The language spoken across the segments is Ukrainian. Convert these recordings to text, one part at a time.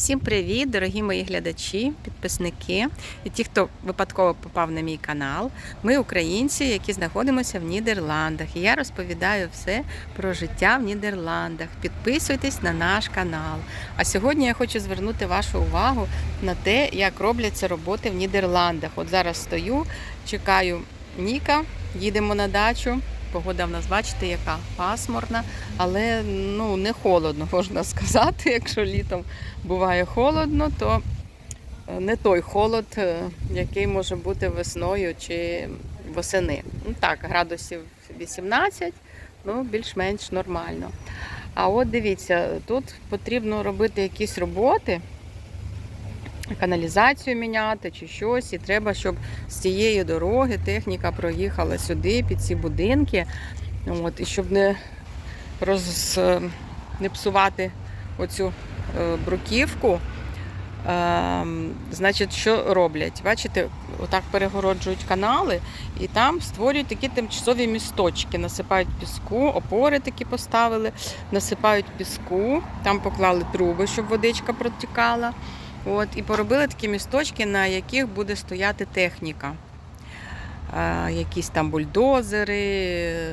Всім привіт, дорогі мої глядачі, підписники і ті, хто випадково попав на мій канал. Ми українці, які знаходимося в Нідерландах. І я розповідаю все про життя в Нідерландах. Підписуйтесь на наш канал. А сьогодні я хочу звернути вашу увагу на те, як робляться роботи в Нідерландах. От зараз стою, чекаю Ніка, їдемо на дачу. Погода в нас, бачите, яка пасмурна, але ну не холодно, можна сказати. Якщо літом буває холодно, то е, не той холод, е, який може бути весною чи восени. Ну так, градусів 18, ну більш-менш нормально. А от дивіться, тут потрібно робити якісь роботи, каналізацію міняти чи щось, і треба, щоб з цієї дороги техніка проїхала сюди, під ці будинки, от, і щоб не роз, не псувати оцю е, бруківку. Е, значить, що роблять? Бачите, отак перегороджують канали і там створюють такі тимчасові місточки, насипають піску, опори такі поставили, насипають піску, там поклали труби, щоб водичка протікала. От, і поробили такі місточки, на яких буде стояти техніка. Якісь там бульдозери,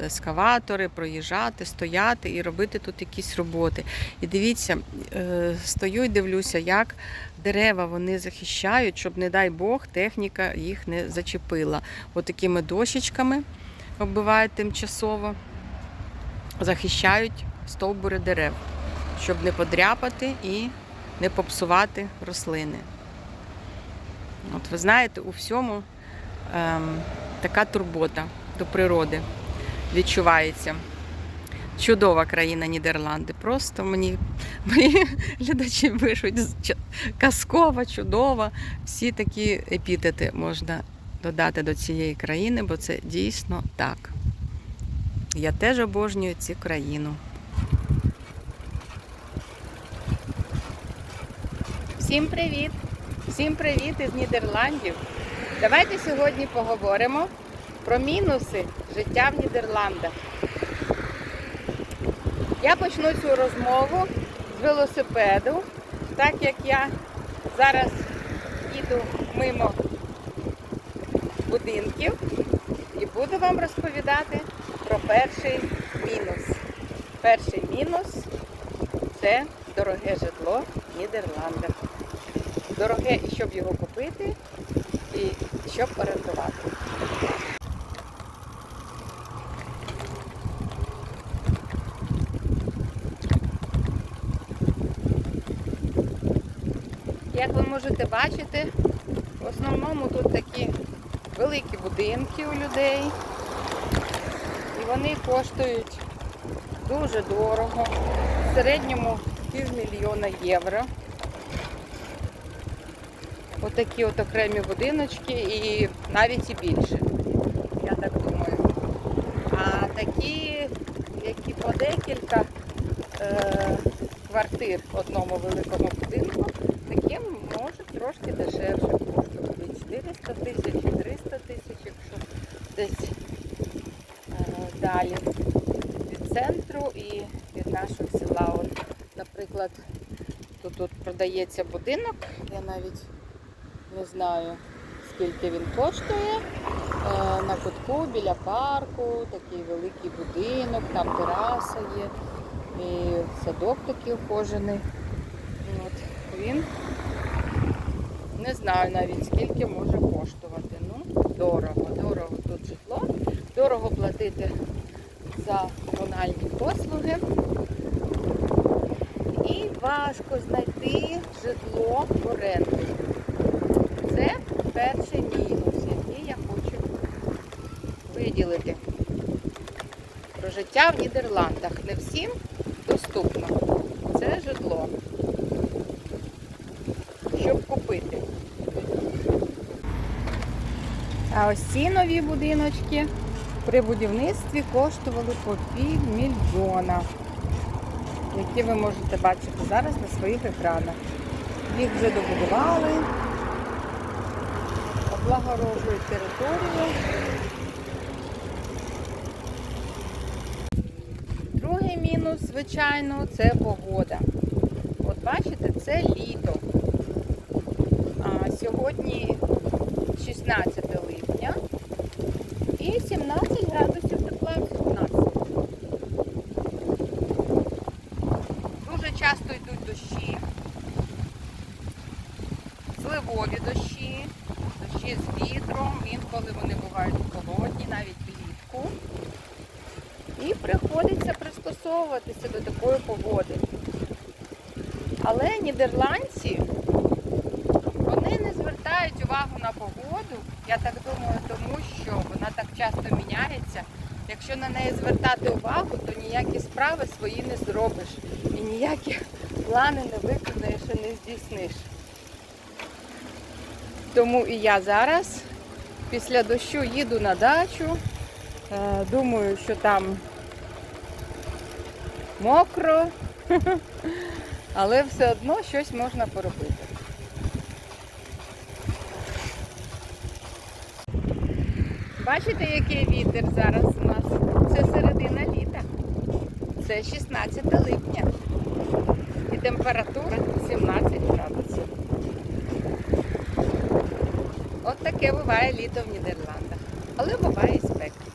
ескаватори, проїжджати, стояти і робити тут якісь роботи. І дивіться, е, стою і дивлюся, як дерева вони захищають, щоб, не дай Бог, техніка їх не зачепила. От такими дощечками оббивають тимчасово, захищають стовбури дерев, щоб не подряпати і не попсувати рослини. От ви знаєте, у всьому ем, така турбота до природи відчувається. Чудова країна Нідерланди. Просто мені мої глядачі пишуть казкова, чудова. Всі такі епітети можна додати до цієї країни, бо це дійсно так. Я теж обожнюю цю країну. Всім привіт! Всім привіт із Нідерландів. Давайте сьогодні поговоримо про мінуси життя в Нідерландах. Я почну цю розмову з велосипеду, так як я зараз їду мимо будинків і буду вам розповідати про перший мінус. Перший мінус це дороге житло в Нідерландах. Дороге, і щоб його купити, і щоб орендувати. Як ви можете бачити, в основному тут такі великі будинки у людей. І вони коштують дуже дорого. В середньому півмільйона євро. Отакі от окремі будиночки і навіть і більше, я так думаю. А такі, які по декілька е, квартир в одному великому будинку, такі можуть трошки дешевше коштувати. 400 тисяч, 300 тисяч, якщо десь е, далі від центру і від нашого села. От, наприклад, тут, тут продається будинок, я навіть не знаю, скільки він коштує. Е, На кутку біля парку, такий великий будинок, там тераса є, і садок такий ухожений. От, він не знаю навіть скільки може коштувати. Ну, дорого, дорого тут житло, дорого платити за комунальні послуги. І важко знайти житло в оренду. Це перший мінус, який я хочу виділити. Про життя в Нідерландах. Не всім доступно. Це житло. Щоб купити. А ось ці нові будиночки при будівництві коштували по пів мільйона, які ви можете бачити зараз на своїх екранах. Їх вже добудували облагороджують територію. Мінус, звичайно, це погода. От бачите, це літо. Сьогодні 16 липня і 17 градусів тепла всього нас. Дуже часто йдуть дощі, зливові дощі, дощі з вітром, інколи вони бувають холодні, навіть. І приходиться пристосовуватися до такої погоди. Але нідерландці вони не звертають увагу на погоду. Я так думаю, тому що вона так часто міняється. Якщо на неї звертати увагу, то ніякі справи свої не зробиш. І ніякі плани не виконаєш і не здійсниш. Тому і я зараз після дощу їду на дачу. Е, Думаю, що там мокро, але все одно щось можна поробити. Бачите, який вітер зараз у нас? Це середина літа. Це 16 липня. І температура 17 градусів. От таке буває літо в Нідерландах. Але буває і спека.